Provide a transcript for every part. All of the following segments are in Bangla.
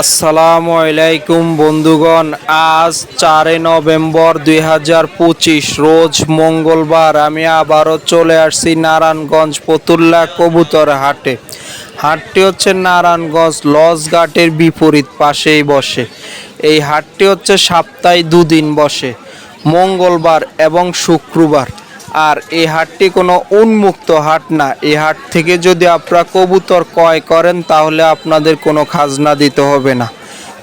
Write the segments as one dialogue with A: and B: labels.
A: আসসালামু আলাইকুম বন্ধুগণ, আজ চারে নভেম্বর দুই হাজার পঁচিশ, রোজ মঙ্গলবার আমি আবারও চলে আসছি নারায়ণগঞ্জ পতুল্লা কবুতর হাটে। হাটটি হচ্ছে নারায়ণগঞ্জ লজ ঘাটের বিপরীত পাশেই বসে। এই হাটটি হচ্ছে সপ্তাহে দুদিন বসে, মঙ্গলবার এবং শুক্রবার। আর এই হাটটি কোনো উন্মুক্ত হাট না। এই হাট থেকে যদি আপনারা কবুতর ক্রয় করেন, তাহলে আপনাদের কোনো খাজনা দিতে হবে না।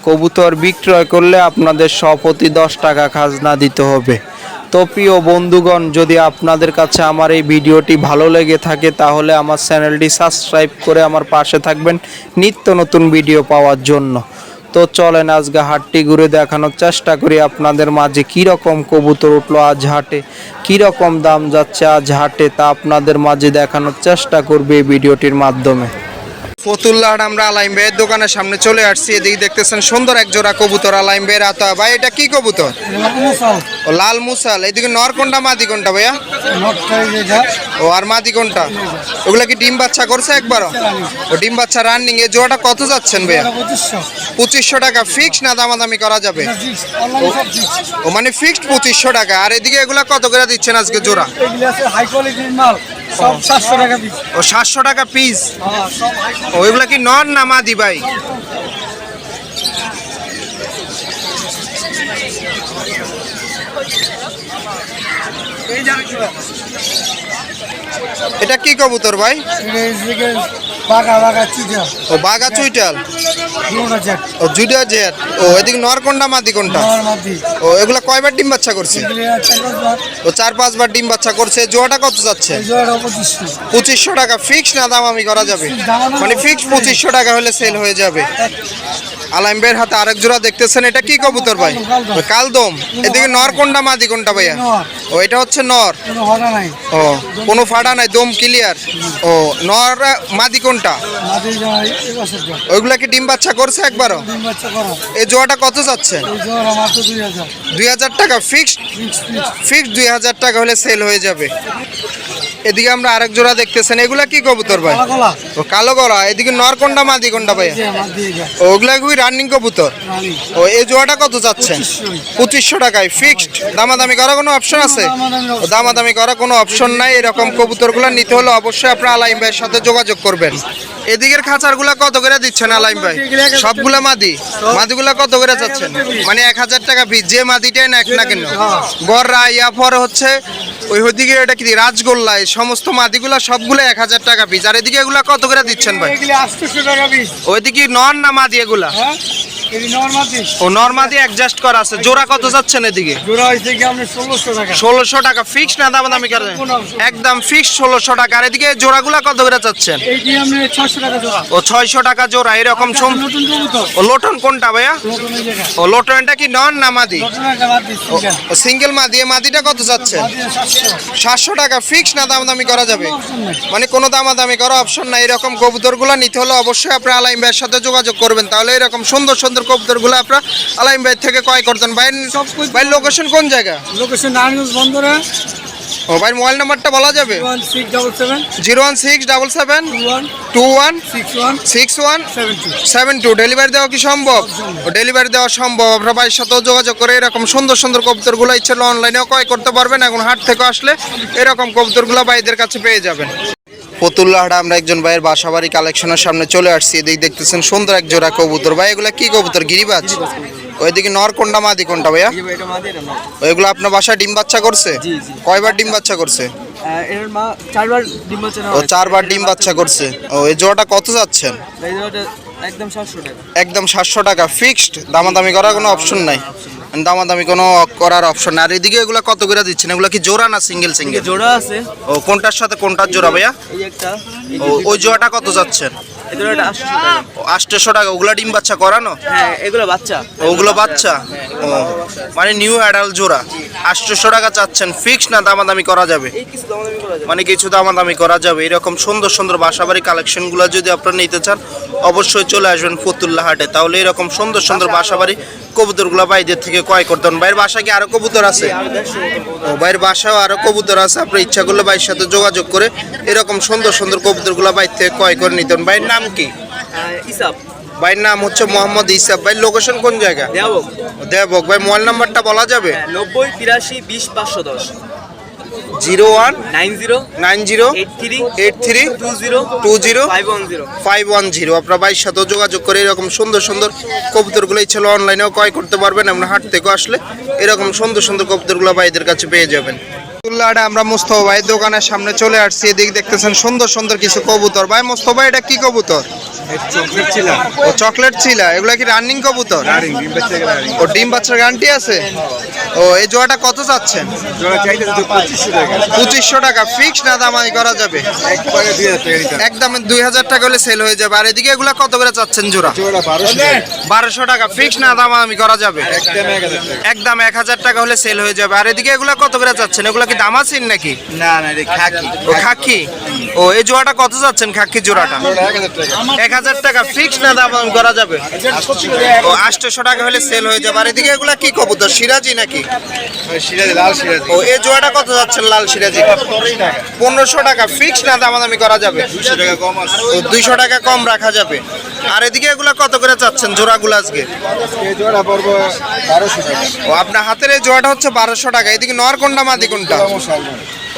A: কবুতর বিক্রয় করলে আপনাদের সপতি দশ টাকা খাজনা দিতে হবে। তো প্রিয় বন্ধুগণ, যদি আপনাদের কাছে আমার এই ভিডিওটি ভালো লেগে থাকে, তাহলে আমার চ্যানেলটি সাবস্ক্রাইব করে আমার পাশে থাকবেন নিত্য নতুন ভিডিও পাওয়ার জন্য। তো চলেন আজকে হাটটি ঘুরে দেখানোর চেষ্টা করি আপনাদের মাঝে কীরকম কবুতর উঠল আজ হাটে, কীরকম দাম যাচ্ছে আজ হাটে তা আপনাদের মাঝে দেখানোর চেষ্টা করবে এই ভিডিওটির মাধ্যমে। ফতুল্লাহাট আমরা আলাইম ভাইয়ের দোকানের সামনে চলে আসছি। এদিকে দেখতেছেন সুন্দর এক জোড়া কবুতর আলাইম ভাইয়ের আতা ভাই এটা কি কবুতর? ও লাল মুসাল। এদিকে নর কোনটা মাদি কোনটা ভাইয়া? ও আর মাদি কোনটা? ওগুলা কি ডিম বাচ্চা করছে একবারও? ও ডিম বাচ্চা রানিং এ জোড়াটা কত যাচ্ছেন ভাইয়া? পঁচিশশো। টাকা ফিক্স না দামাদামি করা যাবে? ও মানে ফিক্সড পঁচিশশো টাকা। আর এদিকে এগুলা কত করে দিচ্ছেন আজকে জোড়া?
B: হাই কোয়ালিটির মাল। সব সাতশো টাকা পিস
A: ও সাতশো টাকা পিস
B: সব হাই
A: ও এগুলা কি নন না মাদি ভাই?
B: এই কি
A: এটা কি কবুতর ভাই? ও বাগা চুইটাল। ও জুডিয়া জেট। ও এদিকে নর কোনটা, মাদি কোনটা? ও এগুলা কয়বার ডিম বাচ্চা করছে? ও চার, পাঁচবার ডিম বাচ্চা করছে। জোয়াটা কত যাচ্ছে?
B: পঁচিশশো
A: টাকা। ফিক্স না দাম আমি করা যাবে? মানে ফিক্স পঁচিশশো টাকা হলে সেল হয়ে যাবে। আলাইমবের হাতে আরেক জোড়া দেখতেছেন। এটা কি কবুতর ভাই? কালদম। এদিকে নর কোনটা, মাদি কোনটা ভাইয়া? ও এটা হচ্ছে নর। ও কোনো ফাটা নাই দম ক্লিয়ার ও নর মাদি কোনটা? ওইগুলা কি ডিম বাচ্চা করছে একবারও?
B: তিন বাচ্চা করা।
A: এই জোয়াটা কত যাচ্ছে?
B: দুই হাজার।
A: টাকা ফিক্সড
B: ফিক্স ফিক্স
A: ফিক্সড দুই হাজার টাকা হলে সেল হয়ে যাবে। এদিকে আমরা আরেক জোড়া দেখতেছেন এগুলা কি কবুতর ভাই? ও কালো গলা। এদিকে নর কোনটা মাদি কোনটা ও, ওগুলা কি রানিং কবুতর। ও এই জোড়াটা কত যাচ্ছে। পঁচিশশো টাকায় ফিক্সড দামাদামি করার কোনো অপশন আছে? দামাদামি করার কোনো অপশন নাই এরকম কবুতরগুলো নিতে হলে অবশ্যই আপনার আলাইম ভাইয়ের সাথে যোগাযোগ করবেন। এদিকের খাঁচারগুলা কত করে দিচ্ছেন আলাইম ভাই? সবগুলা মাদি? মাদিগুলা কত করে যাচ্ছেন? মানে এক হাজার টাকা পিস যে মাদিটাই না এক না কেন? গররা ইয়া পরে হচ্ছে ওই ওইদিকে এটা কি রাজগোল্লা এই সমস্ত মাদিগুলা সবগুলো এক হাজার টাকা পিস আর এদিকে এগুলা কত করে দিচ্ছেন ভাই? ওইদিকে নন না মাদি এগুলা? ও নর্মাদি অ্যাডজাস্ট করা আছে। জোড়া কত যাচ্ছেন এদিকে?
B: জোড়া হয়েছে কি আপনি ষোলোশো টাকা।
A: ফিক্স না দাম করে। একদম ফিক্স টাকা। আর এদিকে জোড়াগুলা কত করে
B: আপনি টাকা জোড়া।
A: ও ছয়শো টাকা জোড়া এরকম সম
B: কবুতর
A: ও লোটন কোনটা ভাইয়া? ও লোটনটা কি নন না মাদি? ও সিঙ্গেল। মাদি। এ মাদিটা কত যাচ্ছে?
B: সাতশো।
A: সাতশো টাকা ফিক্স না দাম দামি করা যাবে? মানে কোনো দামাদামি করা অপশন নাই। এরকম কবুতরগুলো নিতে হলে অবশ্যই আপনি আলাইম ভাইয়ের সাথে যোগাযোগ করবেন। তাহলে এরকম সুন্দর সুন্দর কবুতরগুলো আপনার আলাইম ভাইয়ের থেকে ক্রয় করতেন ভাই ভাই লোকেশন কোন জায়গা?
B: লোকেশন নারায়ণগঞ্জ বন্দরে।
A: ও ভাই মোবাইল নাম্বারটা বলা যাবে? Zero one six double seven.
B: Two one six one seven two
A: delivery দেওয়া কি সম্ভব? ও ডেলিভারি দেওয়া সম্ভব। আপনার ভাইয়ের সাথেও যোগাযোগ করে এরকম সুন্দর সুন্দর কবুতরগুলো ইচ্ছে হলে অনলাইনেও ক্রয় করতে পারবেন। এখন হাট থেকে আসলে এরকম কবুতরগুলো ভাইদের কাছে পেয়ে যাবেন। ফতুল্লাহাট আমরা একজন ভাইয়ের বাসাবাড়ি কালেকশনের সামনে চলে আসছি। এদিকে দেখতেছেন সুন্দর এক জোড়া কবুতর। ভাই এগুলা কি কবুতর? গিরিবাজ? ওইদিকে নর কোনটা মাদি কোনটা ভাইয়া? ওইগুলো আপনার বাসায় ডিম বাচ্চা করছে? কয়বার ডিম বাচ্চা করছে?
C: চারবার ডিম বাচ্চা
A: ও চারবার ডিম বাচ্চা করছে। ও এই জোড়াটা কত যাচ্ছেন?
C: একদম সাতশো টাকা।
A: একদম সাতশো টাকা। ফিক্সড দামাদামি করার কোনো অপশন নাই। দামাদামি কোনো করার অপশন আর এদিকে এগুলো কত করে দিচ্ছেন? এগুলো কি জোড়া না সিঙ্গেল সিঙ্গেল
C: জোড়া আছে।
A: ও কোনটার সাথে কোনটার জোড়া ভাইয়া?
C: এই একটা
A: ও ওই জোড়াটা কত যাচ্ছেন?
C: আটশো টাকা।
A: ওগুলা ডিম বাচ্চা করানো?
C: হ্যাঁ এগুলো বাচ্চা।
A: ওগুলো বাচ্চা? ও মানে নিউ অ্যাডাল্ট জোড়া। আটশোশো টাকা চাচ্ছেন। ফিক্স না দামাদামি করা যাবে?
C: এই কিছু দামাদামি করা যাবে।
A: মানে কিছু দামাদামি করা যাবে। এরকম সুন্দর সুন্দর বাসাবাড়ি কালেকশনগুলো যদি আপনারা নিতে চান অবশ্যই চলে আসবেন ফতুল্লা হাটে তাহলে এরকম সুন্দর সুন্দর বাসাবাড়ি কবুতরগুলো ভাইদের থেকে ক্রয় করতেন বাইরের বাসা কি আরও কবুতর আছে? ও বাইরের বাসাও আরও কবুতর আছে। আপনার ইচ্ছা করলে বাইরের সাথে যোগাযোগ করে এরকম সুন্দর সুন্দর কবুতরগুলো বাইর থেকে ক্রয় করে নিতেন বাইরের নাম কি?
C: ভাই ইসাব।
A: ভাইয়ের নাম হচ্ছে মোহাম্মদ ইসাব। ভাই লোকেশন কোন জায়গা?
C: দেবক
A: দেবক ভাই মোবাইল নাম্বারটা বলা যাবে?
C: নব্বই তিরাশি বিশ পাঁচশো দশ।
A: Zero one
C: nine zero
A: nine zero
C: eight three
A: eight three
C: two zero
A: two zero
C: five one zero
A: five one zero. আপনার ভাইয়ের সাথেও যোগাযোগ করে এরকম সুন্দর সুন্দর কবুতরগুলো ইচ্ছা অনলাইনেও ক্রয় করতে পারবেন। আমরা হাট থেকে আসলে এরকম সুন্দর সুন্দর কবুতরগুলো ভাইদের কাছে পেয়ে যাবেন। আবদুল্লাহটা আমরা মুস্তফা ভাইয়ের দোকানের সামনে চলে আসছি। এদিক দেখতেছেন সুন্দর সুন্দর কিছু কবুতর। ভাই মুস্তফা এটা কি কবুতর? ও চকলেট ছিল এগুলা কি রানিং কবুতর? ও ডিম বাচ্চার গ্যারান্টি আছে? ও এই জোড়াটা কত চাচ্ছেন? পঁচিশশো টাকা। ফিক্স না দামাই করা যাবে? একদম দুই হাজার টাকা হলে সেল হয়ে যাবে। আর এদিকে এগুলা কত করে চাচ্ছেন জোড়া? বারোশো টাকা। ফিক্স না দামামি করা যাবে? একদম এক হাজার টাকা। হলে সেল হয়ে যাবে। আর এদিকে এগুলা কত করে চাচ্ছেন? এগুলা কি দামাসিন নাকি?
D: না না খাকি।
A: ও খাকি? ও এই জোড়াটা কত যাচ্ছেন খাকি জোড়াটা? হাজার টাকা ফিক্স না দাম করা যাবে? ও আটশোশো টাকা হলে সেল হয়ে যাবে। আর এদিকে এগুলা কি কবুতর? সিরাজি নাকি?
D: লাল
A: ও এই জোড়াটা কত লাল সিরাজি? পনেরোশো টাকা ফিক্স না দামাদামি করা যাবে? দুইশো টাকা কম রাখা যাবে। আর এদিকে এগুলা কত করে চাচ্ছেন জোড়াগুলো আজকে? ও আপনার হাতের এই জোড়াটা হচ্ছে বারোশো টাকা। এদিকে নর কোনটা মাদি কোনটা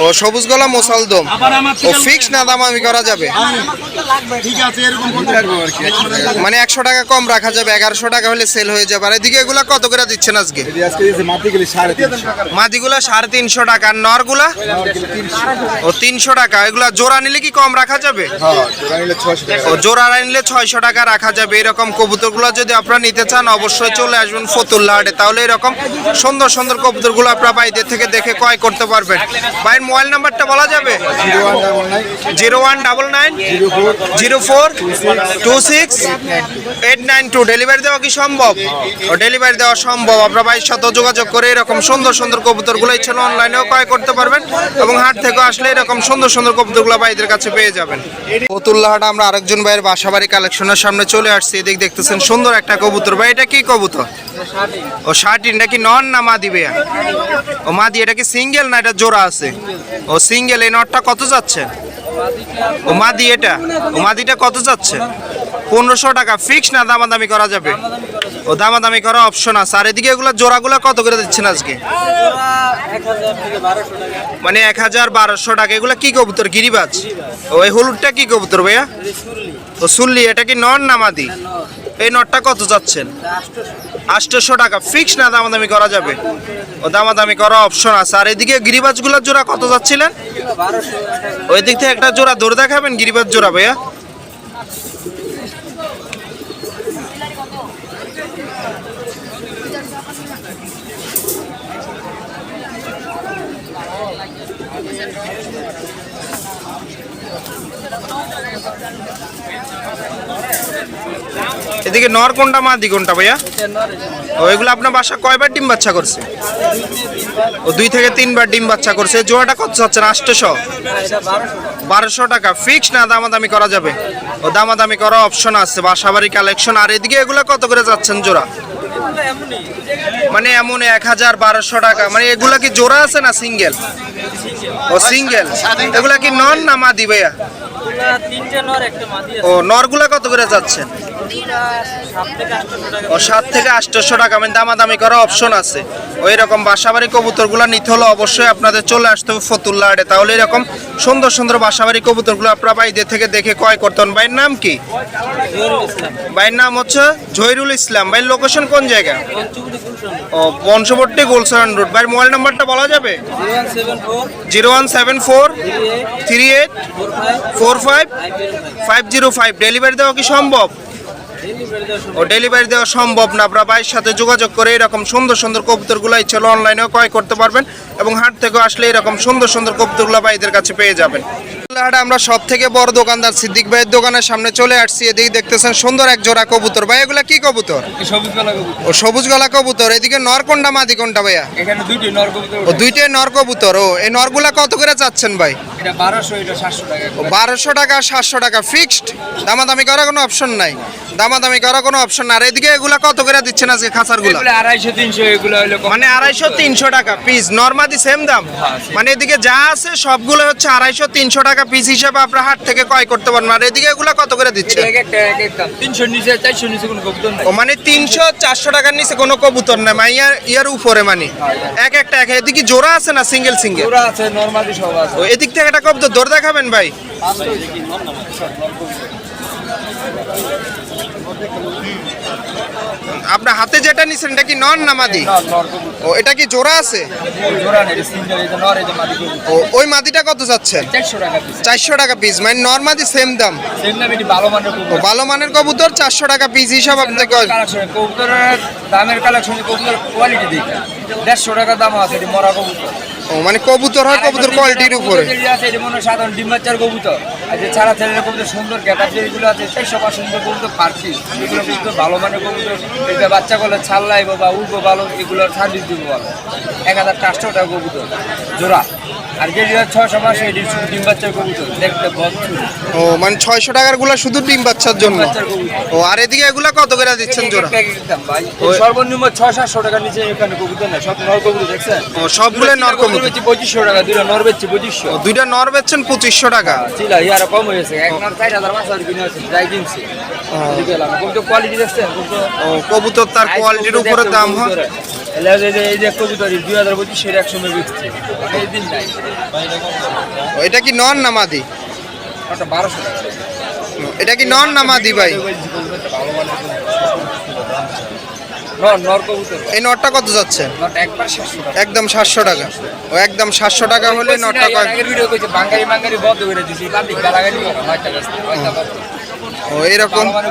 A: ও সবুজ গলা মোসালদম ও ফিক্স না দামামি করা যাবে। মানে একশো টাকা কম রাখা যাবে এগারোশো টাকা হলে সেল হয়ে যাবে। আর এদিকে এগুলা কত করে দিচ্ছেন আজকে? মাদিগুলা সাড়ে তিনশো। টাকা আর নরগুলা? ও তিনশো টাকা এগুলা জোড়া নিলে কি কম রাখা যাবে?
D: হ্যাঁ
A: ও জোড়া নিলে ছয়শো টাকা রাখা যাবে। এরকম কবুতরগুলো যদি আপনারা নিতে চান অবশ্যই চলে আসবেন ফতুল্লা হাটে। তাহলে এরকম সুন্দর সুন্দর কবুতরগুলো আপনারা বাইদের থেকে দেখে ক্রয় করতে পারবেন। মোবাইল নাম্বারটা বলা যাবে?
D: Zero one double nine,
A: zero
D: four,
A: two six, eight nine two. Delivery দেওয়া কি সম্ভব? ডেলিভারি দেওয়া সম্ভব। আপনার ভাইয়ের সাথে যোগাযোগ করে এরকম সুন্দর সুন্দর কবুতরগুলো ইচ্ছা অনলাইনেও ক্রয় করতে পারবেন এবং হাট থেকে আসলে এরকম সুন্দর সুন্দর কবুতরগুলো ভাইদের কাছে পেয়ে যাবেন। ফতুল্লাহাট আমরা আরেকজন ভাইয়ের বাসাবাড়ি কালেকশনের সামনে চলে আসছি। এদিক দেখতেছেন সুন্দর একটা কবুতর। ভাই, এটা কি কবুতর? ও শার্টিন এটা কি নন না মা দিবে ও মা দিয়ে এটা কি সিঙ্গেল না এটা জোড়া আছে? ও সিঙ্গেল, এই নটটা কত যাচ্ছে? ও মাদি এটা। ও মাদিটা কত যাচ্ছে? পনেরোশো টাকা। ফিক্স না দামাদামি করা যাবে? ও দামাদামি করা অপশন আছে। আর এদিকে এগুলো জোড়াগুলো কত করে দিচ্ছেন আজকে? মানে এক হাজার বারোশো টাকা। এগুলো কি কবুতর? গিরিবাজ? ও, এই হলুদটা কি কবুতর ভাইয়া? ও সুল্লি। এটা কি নন না মাদি? এই নটটা কত যাচ্ছেন? আষ্টশো টাকা। ফিক্স না দামাদামি করা যাবে? ও দামাদামি করা অপশন আছে। আর এদিকে গিরিবাজগুলোর জোড়া কত যাচ্ছিলেন? ওই দিক থেকে একটা জোড়া দৌড় দেখাবেন গিরিবাজ জোড়া ভাইয়া। এদিকে নর কোনটা মাদি কোনটা ভাইয়া? ও এগুলো আপনার বাসা কয়বার ডিম বাচ্চা করছে? ও দুই থেকে তিনবার ডিম বাচ্চা করছে। জোড়াটা কত চাচ্ছেন আটশোশো? বারোশো টাকা। ফিক্স না দামাদামি করা যাবে? ও দামাদামি করা অপশন আছে বাসাবাড়ি কালেকশন আর এদিকে এগুলো কত করে যাচ্ছেন জোড়া? মানে এমন এক হাজার বারোশো টাকা। মানে এগুলা কি জোড়া আছে না সিঙ্গেল ও সিঙ্গেল এগুলা কি নন না মাদি ভাইয়া? ও নরগুলা কত করে যাচ্ছেন? ও সাত থেকে আটশোশো টাকা। মানে দামাদামি করা অপশন আছে। ওই রকম বাসাবাড়ি কবুতরগুলো নিতে হলে অবশ্যই আপনাদের চলে আসতে হবে ফতুল্লা হাটে তাহলে এরকম সুন্দর সুন্দর বাসাবাড়ি কবুতরগুলো আপনারা বাইদের থেকে দেখে ক্রয় করতে হন ভাইয়ের নাম কি? ভাইয়ের নাম হচ্ছে জহিরুল ইসলাম। ভাইয়ের লোকেশন কোন জায়গা? ও পঞ্চবর্তী গুলশান রোড ভাইয়ের মোবাইল নাম্বারটা বলা যাবে? Zero one seven four, three eight, four five five zero five. Delivery দেওয়া কি সম্ভব? ও ডেলিভারি দেওয়া সম্ভব না। আপনারা ভাইয়ের সাথে যোগাযোগ করে এরকম সুন্দর সুন্দর কবুতরগুলো ইচ্ছালো অনলাইনেও ক্রয় করতে পারবেন এবং হাট থেকে আসলে এরকম সুন্দর সুন্দর কবুতরগুলো ভাইদের কাছে পেয়ে যাবেন। হাটে আমরা সব থেকে বড় দোকানদার সিদ্দিক ভাইয়ের দোকানের সামনে চলে আসছি। এদিকে দেখতেছেন সুন্দর এক জোড়া কবুতর। ভাই এগুলা কি কবুতর? ও সবুজ গলা কবুতর। এদিকে নর কোনটা মাদি কোনটা ভাইয়া? ও দুইটাই নর কবুতর। ও এই নরগুলা কত করে চাচ্ছেন ভাই?
B: বারোশো টাকা
A: সাতশো টাকা ফিক্সড। দামাদামি করার কোনো অপশন নাই। দামাদামি করার কোনো অপশন না আর এদিকে এগুলা কত করে দিচ্ছেন আজকে খাঁচারগুলো?
B: আড়াইশো তিনশো এগুলো
A: মানে আড়াইশো তিনশো টাকা পিস। নর্মালি সেম দাম? মানে এদিকে যা আছে সবগুলো হচ্ছে আড়াইশো তিনশো টাকা পিস হিসেবে আপনার হাট থেকে ক্রয় করতে পারবেন। আর এদিকে এগুলো কত করে দিচ্ছে?
B: একটা তিনশো নিচে চারশো নিচে কোনো কবুতর
A: ও মানে তিনশো চারশো টাকার নিচে কোনো কবুতর নেই মানে ইয়ার ইয়ার উপরে মানে। এক একটা এক এদিকে জোড়া আছে না সিঙ্গেল সিঙ্গেল
B: জোড়া আছে নর্মালি সব আছে।
A: ও এদিক থেকে একটা কবুতর দর দেখাবেন ভাই। আপনার হাতে যেটা নিছেন এটা কি নন না মাদি?
B: নর নর
A: ও এটা কি জোড়া আছে?
B: নর মাদি
A: ও ওই মাদিটা কত যাচ্ছেন?
B: চারশো টাকা পিস
A: চারশো টাকা পিস মানে নর্মালি সেম দাম।
B: সেম দাম ভালো মানের কবুতর।
A: চারশো টাকা পিস হিসাব আপনাকে
B: কবুতরের দামের কালেকশন কবুতর কোয়ালিটি দেখে দেড়শো টাকা দাম আছে মরা কবুতর।
A: ও মানে কবুতর হয় কবুতর কোয়ালিটির উপরে।
B: আছে যেমন মনে সাধারণ ডিম কবুতর আর যে ছাড়া ছেলের কবুতর সুন্দর গেটার যেগুলো আছে সেই সব সুন্দর কবুতর পারছি এগুলো কিন্তু ভালো মানের কবুতর। এটা বাচ্চা করলে ছাল লাগবো বা উঠবো ভালো এগুলোর সার্ভিস দিব ভালো। এক হাজার চারশো টাকা কবুতর জোড়া। আর যেগুলো ছশো মাসে ডিম বাচ্চার কবুতর দেখতে
A: ও মানে ছয়শো টাকারগুলা শুধু ডিম বাচ্চার জন্য? ও আর এদিকে এগুলা কত করে দিচ্ছেন জোড়া।
B: সর্বনিম্ন ছয় সাতশো টাকার নিচে এখানে কবুতর না সব নর কবুতর দেখছেন?
A: ও সবগুলো নর কবুতর।
B: পঁচিশশো টাকা নর বেচছি পঁচিশশো।
A: দুইটা নর বেচছেন পঁচিশশো টাকা?
B: চিলা ইয়ার কম হয়েছে। এক নর চার হাজার পাঁচ হাজার কিনে আছে যাই কিনছি। কবুতর
A: তার কোয়ালিটির উপরে দাম হয়?
B: এলে এই যে- কবুতর দুই হাজার একশো মে বিকছে এই দিন নাই।
A: এটা কি নন না মাদি?
B: ওটা বারোশো টাকা।
A: এটা কি নন না মাদি ভাই? এই নটটা কত যাচ্ছে? একদম সাতশো টাকা। ও একদম সাতশো টাকা হলে নটটা
B: বাঙালি বাঙালি বন্ধ করে
A: ও এরকম।
B: মানে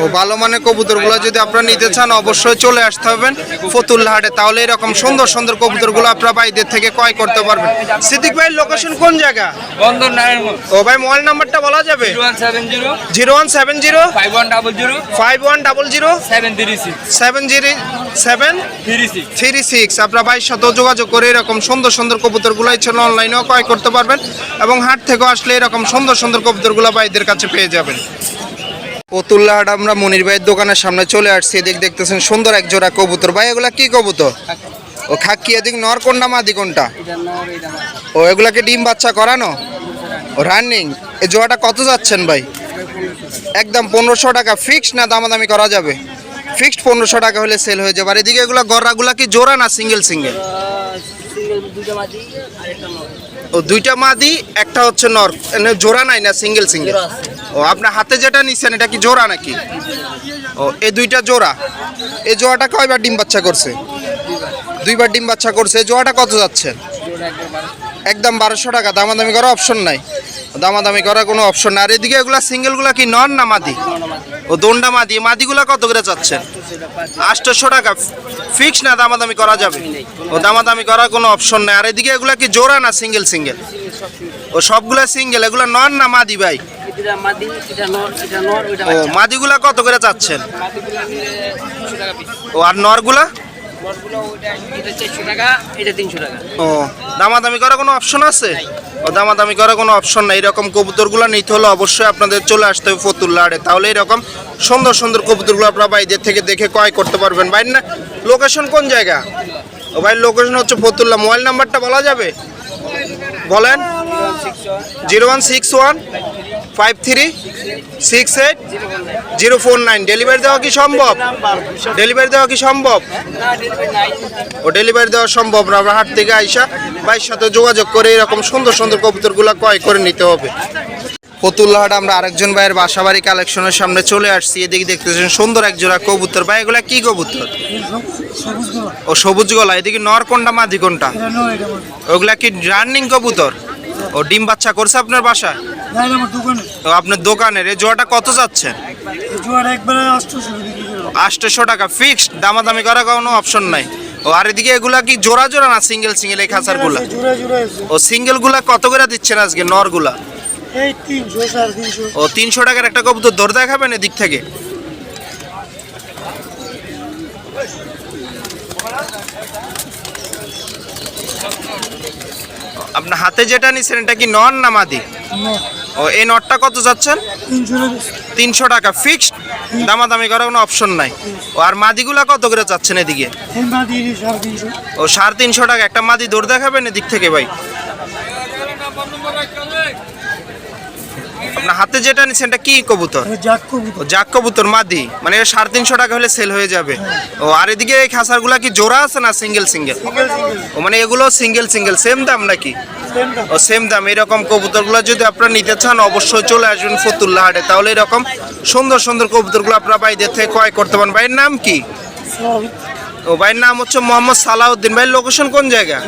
A: ও ভালো মানের কবুতরগুলো যদি আপনারা নিতে চান অবশ্যই চলে আসতে হবেন ফতুল্লা হাটে তাহলে এরকম সুন্দর সুন্দর কবুতরগুলো আপনারা বাইদের থেকে ক্রয় করতে পারবেন। সিদ্দিক ভাইয়ের লোকেশন কোন জায়গা?
B: বন্ধন নারায়ণগঞ্জ।
A: ও ভাই মোবাইল নাম্বারটা বলা যাবে?
B: Zero one seven zero.
A: One
B: five double zero.
A: Five one double zero.
B: Seven three six.
A: Seven zero seven. Three six. আপনার ভাইয়ের সাথেও যোগাযোগ করে এরকম সুন্দর সুন্দর কবুতরগুলো ইচ্ছানো অনলাইনেও ক্রয় করতে পারবেন এবং হাট থেকেও আসলে এরকম সুন্দর সুন্দর কবুতরগুলো ভাইদের কাছে পেয়ে যাবেন। পতুল্লাহাট আমরা মনির ভাইয়ের দোকানের সামনে চলে আসছি। এদিক দেখতেছেন সুন্দর এক জোড়া কবুতর। ভাই এগুলা কি কবুতর? ও খাক্কি এদিক নর কোনটা মাদি কোনটা? ও এগুলাকে ডিম বাচ্চা করানো? ও রানিং। এই জোড়াটা কত যাচ্ছেন ভাই? একদম পনেরোশো টাকা ফিক্সড না দামাদামি করা যাবে? ফিক্সড পনেরোশো টাকা হলে সেল হয়ে যাবে। আর এদিকে এগুলো গররাগুলা কি জোড়া না সিঙ্গেল সিঙ্গেল ও দুইটা মাদি একটা হচ্ছে নর। জোড়া নাই না সিঙ্গেল সিঙ্গেল ও, আপনার হাতে যেটা নিচ্ছেন এটা কি জোড়া নাকি? ও, এই দুইটা জোড়া। এই জোড়াটা কয়বার ডিম বাচ্চা করছে? দুইবার ডিম বাচ্চা করছে। এই জোড়াটা কত যাচ্ছে একদম বারোশো টাকা। দামাদামি করার অপশন নাই। দামাদামি করার কোনো অপশন নাই। আর এদিকে এগুলা সিঙ্গেলগুলো কি নন না মাদি? ও, দোনটা মাদি। মাদিগুলা কত করে চাচ্ছেন আটশোশো টাকা। ফিক্স না দামাদামি করা যাবে? ও, দামাদামি করার কোনো অপশন নাই। আর এদিকে এগুলো কি জোড়া না সিঙ্গেল সিঙ্গেল ও, সবগুলা সিঙ্গেল এগুলা নন না মাদি ভাই?
E: এটা মাদি এটা নর এটা নর ওইটা
A: ও মাদিগুলা কত করে চাচ্ছেন?
E: তিনশো টাকা পিস
A: ও আর নরগুলা?
E: নরগুলো ওইটা এটা চারশো টাকা এটা তিনশো টাকা।
A: ও দামাদামি করার কোনো অপশন আছে? ও দামাদামি করার কোনো অপশন নাই। এরকম কবুতরগুলো নিতে হলে অবশ্যই আপনাদের চলে আসতে হবে ফতুল্লা আড়ে তাহলে এরকম সুন্দর সুন্দর কবুতরগুলো আপনারা বাইদের থেকে দেখে ক্রয় করতে পারবেন। ভাই না লোকেশন কোন জায়গা? ও ভাই লোকেশন হচ্ছে ফতুল্লা মোবাইল নাম্বারটা বলা যাবে? বলেন। Zero one six one. Five three six eight zero four nine delivery দেওয়া কি সম্ভব? ডেলিভারি দেওয়া কি সম্ভব? ও ডেলিভারি দেওয়া সম্ভব না। আমরা হাট থেকে আইসা ভাইয়ের সাথে যোগাযোগ করে এরকম সুন্দর সুন্দর কবুতরগুলো ক্রয় করে নিতে হবে। ফতুল্লাহাট আমরা আরেকজন ভাইয়ের বাসাবাড়ি কালেকশনের সামনে চলে আসছি। এদিকে দেখতেছেন সুন্দর এক জোড়া কবুতর। ভাই, এগুলা কি কবুতর? ও সবুজ গলা। এদিকে নর কোনটা, মাদি কোনটা? ওগুলা কি রানিং কবুতর? ও ডিম বাচ্চা করছে আপনার বাসায়? ও আপনার দোকানের এই জোড়াটা কত যাচ্ছে আটশোশো টাকা ফিক্সড দামাদামি করা কোনো অপশন নাই। ও আর এদিকে এগুলা কি জোড়া জোড়া না সিঙ্গেল সিঙ্গেল এই খাঁচারগুলা? ও সিঙ্গেলগুলা কত করে দিচ্ছেন আজকে
F: নরগুলা?
A: ও তিনশো টাকার একটা কবুতর দর দেখাবেন এদিক থেকে? আপনার হাতে যেটা নিচ্ছেন এটা কি নন না মাদি? ও এই নটটা কত যাচ্ছেন?
F: তিনশো টাকা।
A: ফিক্সড দামাদামি করার কোনো অপশন নাই। ও আর মাদিগুলা কত করে চাচ্ছেন এদিকে? ও সাড়ে তিনশো টাকা একটা মাদি দৌড় দেখাবেন এদিক থেকে ভাই? আপনার হাতে যেটা নিচ্ছেন এটা কি কবুতর? জাক কবুতর। মাদি। মানে এটা সাড়ে তিনশো টাকা হলে সেল হয়ে যাবে। ও আর এদিকে এই খাসারগুলা কি জোড়া আছে না সিঙ্গেল সিঙ্গেল ও মানে এগুলো সিঙ্গেল সিঙ্গেল সেম দাম নাকি? ও সেম দাম। এরকম কবুতরগুলো যদি আপনারা নিতে চান অবশ্যই চলে আসবেন ফতুল্লা হাটে। তাহলে এরকম সুন্দর সুন্দর কবুতরগুলো আপনারা বাইদের থেকে ক্রয় করতে পারেন। ভাইয়ের নাম কি? ও ভাইয়ের নাম হচ্ছে মোহাম্মদ সালাউদ্দিন। ভাই লোকেশন কোন জায়গা?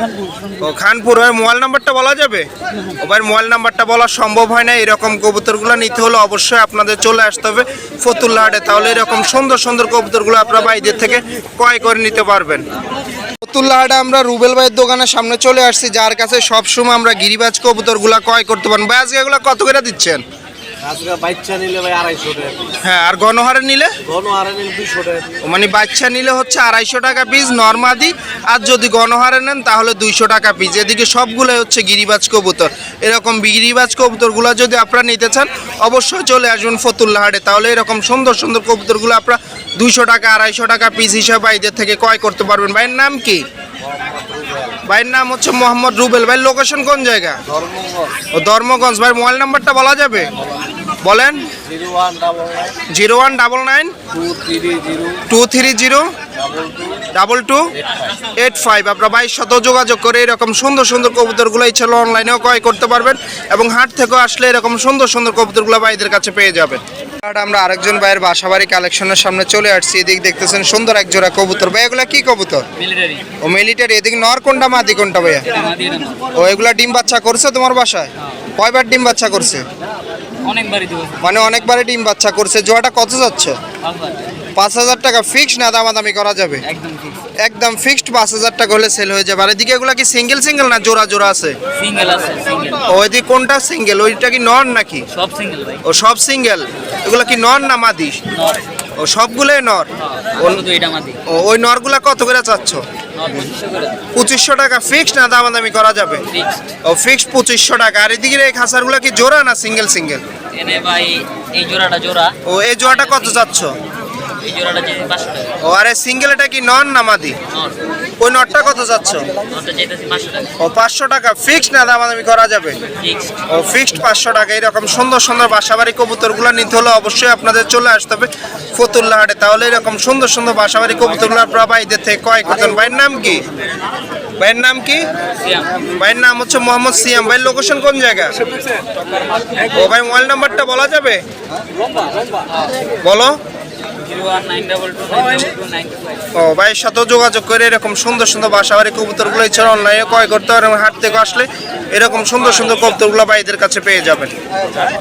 A: ও খানপুর। ভাই মোবাইল নাম্বারটা বলা যাবে? ও ভাইয়ের মোবাইল নাম্বারটা বলা সম্ভব হয় না এরকম কবুতরগুলো নিতে হলে অবশ্যই আপনাদের চলে আসতে হবে ফতুল্লা হাটে তাহলে এরকম সুন্দর সুন্দর কবুতরগুলো আপনারা বাইদের থেকে ক্রয় করে নিতে পারবেন। ফতুল্লা হাটে আমরা রুবেল ভাইয়ের দোকানের সামনে চলে আসছি যার কাছে সবসময় আমরা গিরিবাজ কবুতরগুলো ক্রয় করতে পারেন ভাই আজকে এগুলো কত করে দিচ্ছেন?
G: আজকে বাচ্চা নিলে ভাই আড়াইশো টাকা
A: হ্যাঁ আর গণহারে নিলে?
G: ঘন নিলে দুইশো টাকা
A: মানে বাচ্চা নিলে হচ্ছে আড়াইশো টাকা পিস নর্মাদি আর যদি গণহারে নেন তাহলে দুইশো টাকা পিস এদিকে সবগুলো হচ্ছে গিরিবাজ কবুতর। এরকম গিরিবাজ কবুতরগুলো যদি আপনারা নিতে চান অবশ্যই চলে আসবেন ফতুল্লা হাটে তাহলে এরকম সুন্দর সুন্দর কবুতরগুলো আপনারা দুইশো টাকা আড়াইশো টাকা পিস হিসাবে ভাইদের থেকে ক্রয় করতে পারবেন। ভাইয়ের নাম কি? ভাইয়ের নাম হচ্ছে মোহাম্মদ রুবেল। ভাই লোকেশন কোন জায়গা? ও ধর্মগঞ্জ। ভাই মোবাইল নাম্বারটা বলা যাবে? বলেন।
G: Zero one double nine two three zero double two
A: eight five আপনার বাইশ শত যোগাযোগ করে এরকম সুন্দর সুন্দর কবুতরগুলো ইচ্ছা অনলাইনেও ক্রয় করতে পারবেন এবং হাট থেকেও আসলে এরকম সুন্দর সুন্দর কবুতরগুলো ভাইদের কাছে পেয়ে যাবেন। আমরা আরেকজন ভাইয়ের বাসাবাড়ি কালেকশনের সামনে চলে আসছি। এদিক দেখতেছেন সুন্দর এক জোড়া কবুতর। ভাই এগুলা কি কবুতর? ও মিলিটারি এদিক নর কোনটা মাদি কোনটা ভাইয়া? ও এগুলা ডিম বাচ্চা করছে তোমার বাসায়? কয়বার ডিম বাচ্চা করছে? মানে অনেকবারই ডিম বাচ্চা করছে। জোড়াটা কত যাচ্ছে? পাঁচ হাজার টাকা ফিক্স না দামাদামি করা যাবে?
E: একদম
A: একদম ফিক্সড পাঁচ হাজার টাকা হলে সেল হয়ে যাবে। আর এদিকে এগুলা কি সিঙ্গেল সিঙ্গেল না জোড়া জোড়া আছে?
E: সিঙ্গেল আছে সিঙ্গেল
A: ও এদিকে কোনটা সিঙ্গেল ওইটা কি নন নাকি?
E: সব সিঙ্গেল ভাই।
A: ও সব সিঙ্গেল এগুলা কি নন না মাদি?
E: নর।
A: ও সবগুলোই নর?
E: ও মাদি।
A: ও ওই নরগুলা কত করে চাচ্ছ?
E: পঁচিশশো
A: টাকা ফিক্সড না দামাদামি করা যাবে? ও ফিক্সড পঁচিশশো টাকা। আর এদিকে এই খাসারগুলা কি জোড়া না সিঙ্গেল সিঙ্গেল
E: ভাই এই জোড়াটা জোড়া।
A: ও এই জোড়াটা কত চাচ্ছ?
E: এই জোড়াটা যে পাঁচশো টাকা?
A: ও আরে সিঙ্গেল এটা কি নন না মাদি? ওই নটটা কত চাচ্ছ
E: নরটা চাইতেছি পাঁচশো টাকা।
A: ও পাঁচশো টাকা। ফিক্সড না দামাদামি করা যাবে?
E: ফিক্সড
A: ও ফিক্সড পাঁচশো টাকা। এরকম সুন্দর সুন্দর বাসাবাড়ি কবুতরগুলো নিতে হলে অবশ্যই আপনাদের চলে আসতে হবে ফতুল্লা হাটে তাহলে এরকম সুন্দর সুন্দর বাসাবাড়ি কবুতরগুলো আপনারা ভাইদের থেকে ক্রয় করতেন ভাইয়ের নাম কি? ভাইয়ের নাম কি? ভাইয়ের নাম হচ্ছে মোহাম্মদ সিয়াম। ভাইয়ের লোকেশন কোন জায়গা? ও ভাই মোবাইল নাম্বারটা বলা যাবে? বলো। ও ভাইয়ের সাথেও যোগাযোগ করে এরকম সুন্দর সুন্দর বাসাবাড়ি কবুতরগুলো এছাড়া অনলাইনে ক্রয় করতে পারেন এবং হাট থেকে আসলে এরকম সুন্দর সুন্দর কবুতরগুলো ভাইদের কাছে পেয়ে যাবেন।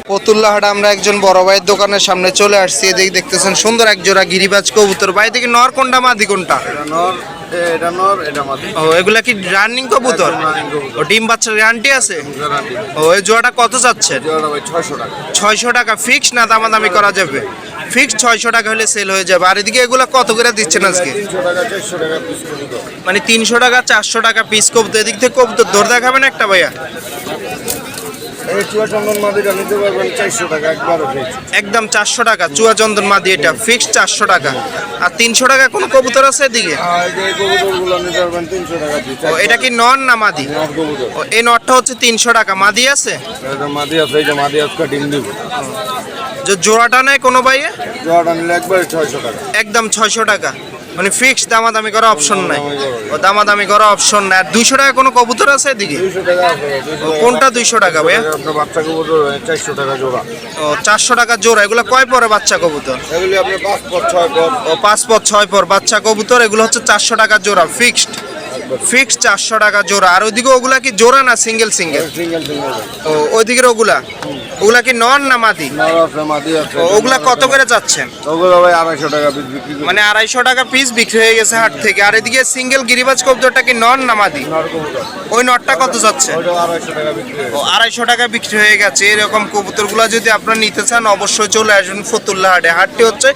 A: পতুল্লাহাটে আমরা একজন বড় ভাইয়ের দোকানের সামনে চলে আসছি। এদিকে দেখতেছেন সুন্দর এক জোড়া গিরিবাজ কবুতর। ভাই দেখি নর কোনটা মাদি কোনটা?
D: এটা নর এ- এটা নর এটা মাদি।
A: ও এগুলা কি রানিং কবুতর? ও ডিম বাচ্চার গ্যারান্টি আছে? ও এই জোড়াটা কত চাচ্ছেন?
D: ছয়শো টাকা।
A: ছয়শো টাকা। ফিক্স না দামাদামি করা যাবে? ফিক্স ছয়শো টাকা হলে সেল হয়ে যাবে। আর এদিকে এগুলো কত করে দিচ্ছেন আজকে? মানে তিনশো টাকা চারশো টাকা পিস কবুতর। এদিক থেকে কবুতর ধরে দেখাবেন একটা ভাইয়া। একদম চারশো টাকা চুয়া চন্দন মাদি এটা। ফিক্সড চারশো টাকা। আর তিনশো টাকা কোনো কবুতর আছে এদিকে? এটা কি নন না মাদি? এই নটটা হচ্ছে তিনশো টাকা। মাদি আছে?
D: মাদি আছে মাদি আজকে ডিম দিব।
A: যে জোড়াটা নেয় কোনো ভাইয়ে?
D: জোড়াটা নিলে একবারে ছয়শো টাকা।
A: একদম ছয়শো টাকা। মানে ফিক্স দামাদামি করা অপশন নাই। ও দামাদামি করা অপশন নাই। আর দুইশো টাকা কোনো কবুতর আছে এদিকে। কোনটা দুইশো টাকা ভাইয়া?
D: বাচ্চা কবুতর চারশো টাকা জোড়া।
A: ও চারশো টাকা জোড়া। এগুলো কয় পরে বাচ্চা কবুতর?
D: এগুলি আপনার পাঁচ পর ছয় পর।
A: ও পাঁচ পর ছয় পর বাচ্চা কবুতর। এগুলো হচ্ছে চারশো টাকা জোড়া ফিক্সড ফিক্সড চারশো টাকা জোড়া। আর ওইদিকে ওগুলা কি জোড়া না সিঙ্গেল সিঙ্গেল
D: সিঙ্গেল সিঙ্গেল।
A: ও ওইদিকের ওগুলা? ওগুলা কি নন না মাদি? ওগুলা কত করে যাচ্ছেন
D: ওগুলো ভাই আড়াইশো টাকা পিস বিক্রি
A: মানে আড়াইশো টাকা পিস বিক্রি হয়ে গেছে হাট থেকে। আর এদিকে সিঙ্গেল গিরিবাজ কবুতরটা কি নন না মাদি? ওই নটটা কত যাচ্ছে
D: আড়াইশো টাকা বিক্রি হয়
A: গেছে। এরকম কবুতরগুলো যদি আপনারা নিতে চান অবশ্যই চলে আসবেন ফতুল্লা হাটে। হাটটি হচ্ছে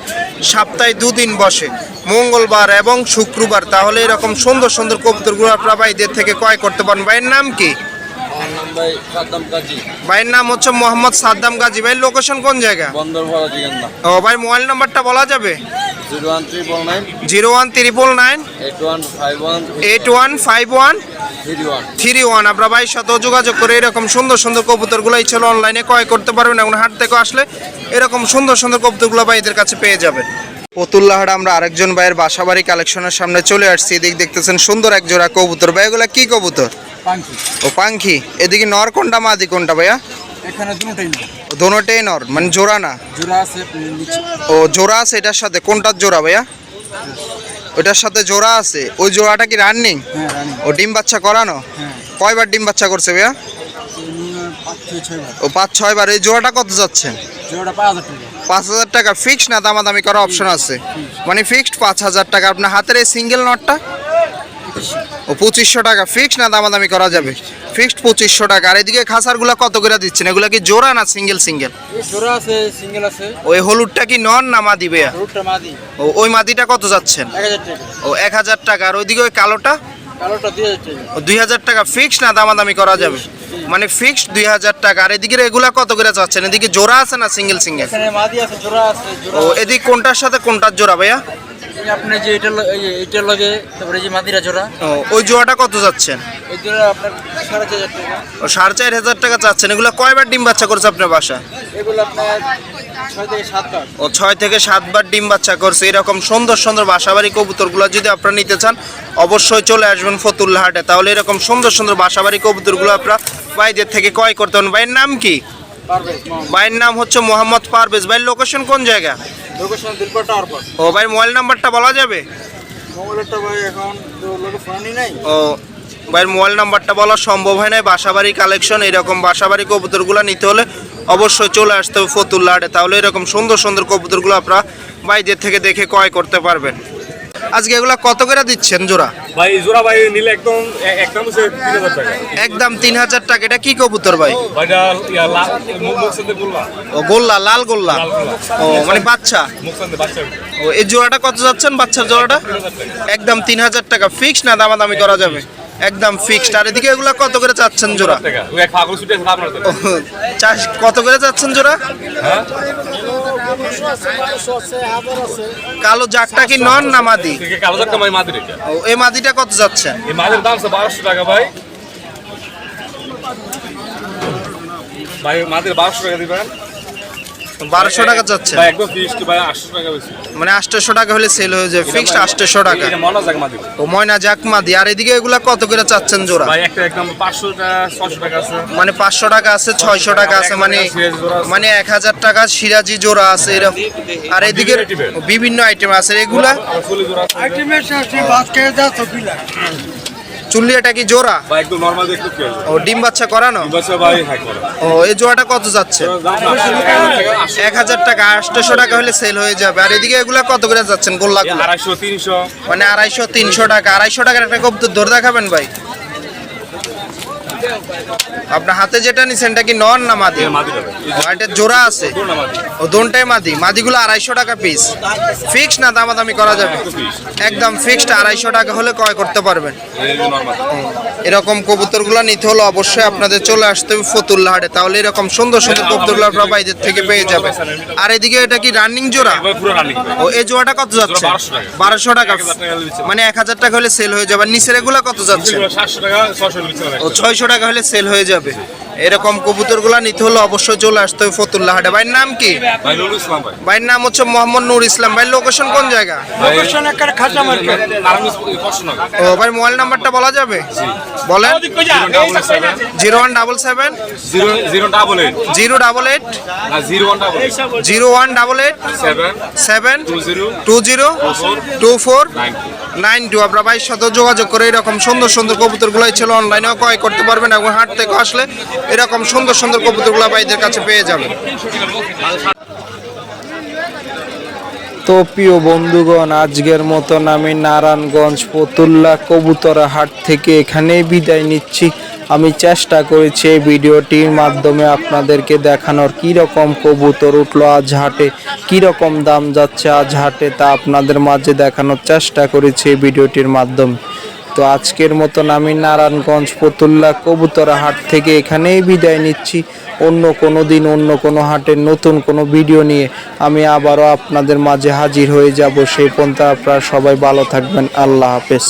A: সপ্তাহে দুদিন বসে। মঙ্গলবার এবং শুক্রবার। তাহলে এরকম সুন্দর সুন্দর কবুতরগুলো আপনারা ভাইদের থেকে ক্রয় করতে পারেন। ভাইয়ের নাম কি?
G: ভাই সাদ্দাম কাজী।
A: ভাইয়ের নাম হচ্ছে মোহাম্মদ সাদ্দাম গাজী ভাই লোকেশন কোন জায়গা? ও ভাই মোবাইল নাম্বারটা বলা যাবে?
G: Zero one nine.
A: Triple nine.
G: Eight one five one. Three one.
A: ভাইয়ের সাথে যোগাযোগ করে এরকম সুন্দর সুন্দর কবুতরগুলো অনলাইনে ক্রয় করতে পারবেন এবং হাট থেকে আসলে এরকম সুন্দর সুন্দর কবুতরগুলো ভাইদের কাছে পেয়ে যাবেন। আমরা আরেকজন ভাইয়ের বাসাবাড়ি কালেকশনের সামনে চলে আসছি। এদিক দেখতেছেন সুন্দর এক জোড়া কবুতর। ভাই এগুলা কি কবুতর? ও পাঙ্খি এদিকে নর কোনটা মাদি কোনটা ভাইয়া?
B: এখানে দুটোই
A: ও দোনোটাই নর মানে জোড়া না?
B: জোড়া আছে
A: ও জোড়া আছে এটার সাথে কোনটার জোড়া ভাইয়া? ওটার সাথে জোড়া আছে। ওই জোড়াটা কি রানিং?
B: হ্যাঁ
A: ও ডিম বাচ্চা করানো?
B: হ্যাঁ।
A: কয়বার ডিম বাচ্চা করছে ভাইয়া? ও পাঁচ ছয় বার এই জোড়াটা কত যাচ্ছেন
B: পাঁচ হাজার টাকা।
A: পাঁচ হাজার টাকা ফিক্সড না দামাদামি করার অপশন আছে? মানে ফিক্সড পাঁচ হাজার টাকা। আপনার হাতের এই সিঙ্গেল নটটা ও পঁচিশশো টাকা। ফিক্সড না দামাদামি করা যাবে? ফিক্সড পঁচিশশো টাকা। আর এদিকে খাসারগুলো কত করে দিচ্ছেন? এগুলো কি জোড়া না সিঙ্গেল সিঙ্গেল
B: জোড়া আছে সিঙ্গেল আছে।
A: ওই হলুদটা কি নন না মাদি বেয়া
B: রুটটা মাদি।
A: ও ওই মাদিটা কত যাচ্ছেন? ও এক হাজার টাকা। আর ওইদিকে ওই কালোটা?
B: কালোটা দুই হাজার টাকা।
A: ফিক্সড না দামাদামি করা যাবে? মানে ফিক্সড দুই হাজার টাকা। আর এদিকে এগুলা কত করে যাচ্ছেন? এদিকে জোড়া আছে না সিঙ্গেল সিঙ্গেল ও এদিক কোনটার সাথে কোনটার জোড়া ভাইয়া?
B: এই আপনি যে এটা লগে তারপরে যে মাদিরা জোড়া।
A: ও ওই জোড়াটা কত যাচ্ছেন?
B: এই জোড়া আপনার সাড়ে চার হাজার টাকা।
A: ও সাড়ে চার হাজার টাকা চাচ্ছেন এগুলো কয়বার ডিম বাচ্চা করছে আপনার বাসা?
B: এগুলো আপনার
A: ও ছয় থেকে সাতবার ডিম বাচ্চা করছে। এরকম সুন্দর সুন্দর বাসাবাড়ি কবুতরগুলো যদি আপনারা নিতে চান অবশ্যই চলে আসবেন ফতুল্লা হাটে তাহলে এরকম সুন্দর সুন্দর বাসাবাড়ি কবুতরগুলো আপনারা ভাইদের থেকে ক্রয় করতে পারেন ভাইয়ের নাম কি? ভাইয়ের নাম হচ্ছে মোহাম্মদ পারভেজ। ভাইয়ের লোকেশন কোন জায়গা?
B: লোকেশন দিলপর টাওয়ার পর
A: ও ভাই মোবাইল নাম্বারটা বলা যাবে?
B: মোবাইলটা ভাই এখন ফোনই নাই।
A: ও ভাইয়ের মোবাইল নাম্বারটা বলা সম্ভব হয় না বাসাবাড়ি কালেকশন এরকম বাসাবাড়ি কবুতরগুলো নিতে হলে অবশ্যই চলে আসতে হবে ফতুল্লা হাটে তাহলে এরকম সুন্দর সুন্দর কবুতরগুলো আপনারা ভাইদের থেকে দেখে ক্রয় করতে পারবেন। আজকে এগুলো কত করে দিচ্ছেন জোড়া?
H: ভাই জোড়া ভাই নিলে একদম একদম হচ্ছে তিন হাজার টাকা।
A: একদম তিন হাজার টাকা। এটা কি কবুতর ভাই? ও গোল্লা লাল গোল্লা? ও মানে বাচ্চা? ও এই জোড়াটা কত যাচ্ছেন বাচ্চার জোড়াটা? একদম তিন হাজার টাকা। ফিক্স না দামাদামি করা যাবে? একদম ফিক্সড আর এদিকে এগুলো কত করে চাচ্ছেন জোড়া? চাষ কত করে চাচ্ছেন জোড়া? কালো জাকটা কি নন না মাদি?
H: কালো মাদের
A: ও, এই মাদিটা কত যাচ্ছেন
H: এই মাদের দাম আছে বারোশো টাকা ভাই ভাই, মাদের বারোশো টাকা দিবেন।
A: বারোশো টাকা যাচ্ছেন
H: ভাই একদম ফিক্সড ভাই আটশো টাকা বেশি।
A: মানে আটশোশো টাকা হলে সেল হয়ে যায় ফিক্সড আটশোশো টাকা।
H: মনে
A: ও ময়না জাক মাদি আর এদিকে এগুলা কত করে চাচ্ছেন জোড়া?
H: ভাই একটা একদম পাঁচশো টাকা ছশো টাকা আছে।
A: মানে পাঁচশো টাকা আছে ছয়শো টাকা আছে মানে মানে এক হাজার টাকা সিরাজি জোড়া আছে এরকম আর এদিকে বিভিন্ন আইটেম আছে। এগুলা
F: আইটেমের শেষে ভাত খেয়ে যা চকিলা
A: চুল্লি এটা কি জোড়া?
H: ভাই একটু নরমাল আছে
A: ও ডিম বাচ্চা করানো?
H: বাচ্চা ভাই করে
A: ও এই জোড়াটা কত যাচ্ছে? এক হাজার টাকা আটশো টাকা হলে সেল হয়ে যাবে। আর এদিকে এগুলা কত করে যাচ্ছেন গোল্লাগুলো?
H: আড়াইশো তিনশো।
A: মানে আড়াইশো তিনশো টাকা। আড়াইশো টাকার একটা কবুতর ধরে দেখাবেন ভাই? আপনার হাতে যেটা নিছেন এটা কি নন না মাদি? এটা জোড়া আছে? ও দোনটাই মাদি। মাদিগুলো আড়াইশো টাকা পিস ফিক্স না দামাদামি করা যাবে? একদম ফিক্সড আড়াইশো টাকা হলে ক্রয় করতে পারবেন। এরকম কবুতরগুলো নিতে হলে অবশ্যই আপনাদের চলে আসতে হবে ফতুল্লা হাটে তাহলে এরকম সুন্দর সুন্দর কবুতরগুলো আপনারা বাইরের থেকে পেয়ে যাবেন। আর এদিকে এটা কি রানিং জোড়া? ও এই জোড়াটা কত যাচ্ছে?
H: জোড়া 1200 টাকা।
A: বারোশো টাকা।
H: 1000 টাকা দিচ্ছে।
A: মানে এক হাজার টাকা হলে সেল হয়ে যাবে। নিচের এগুলো কত যাচ্ছে? ও ছয়শো টাকা হলে সেল হয়ে যাবে। এরকম কবুতরগুলো নিতে হলে অবশ্যই চলে আসতে হবে ফতুল্লা হাটে। ভাইয়ের নাম কি?
H: ভাই ভাই।
A: ভাইয়ের নাম হচ্ছে মোহাম্মদ নূর ইসলাম। ভাই লোকেশন কোন জায়গা? ও ভাই মোবাইল নাম্বারটা বলা যাবে? বলেন। Zero one double seven.
H: Zero double eight.
A: Zero double eight.
H: Zero one double eight. Seven. Two zero.
A: Two
H: four. Nine
A: two. আপনার ভাইয়ের সাথে যোগাযোগ করে এরকম সুন্দর সুন্দর কবুতরগুলাই ছিল অনলাইনেও ক্রয় করতে পারবেন এবং হাট থেকে আসলে এরকম সুন্দর সুন্দর কবুতরগুলো ভাইদের কাছে পেয়ে যাবেন। তো প্রিয় বন্ধুগণ, আজকের মতন আমি নারায়ণগঞ্জ পতুল্লা কবুতরা হাট থেকে এখানেই বিদায় নিচ্ছি। আমি চেষ্টা করেছি এই ভিডিওটির মাধ্যমে আপনাদেরকে দেখানোর রকম কবুতর উঠল আজ হাটে রকম দাম যাচ্ছে আজ হাটে তা আপনাদের মাঝে দেখানোর চেষ্টা করেছি এই ভিডিওটির মাধ্যমে। তো আজকের মতন আমি নারায়ণগঞ্জ পতুল্লা কবুতরা হাট থেকে এখানেই বিদায় নিচ্ছি। অন্য কোনো দিন, অন্য কোনো হাটের নতুন কোনো ভিডিও নিয়ে আমি আবারও আপনাদের মাঝে হাজির হয়ে যাব। সেই পর্যন্ত আপনারা সবাই ভালো থাকবেন। আল্লাহ হাফেজ।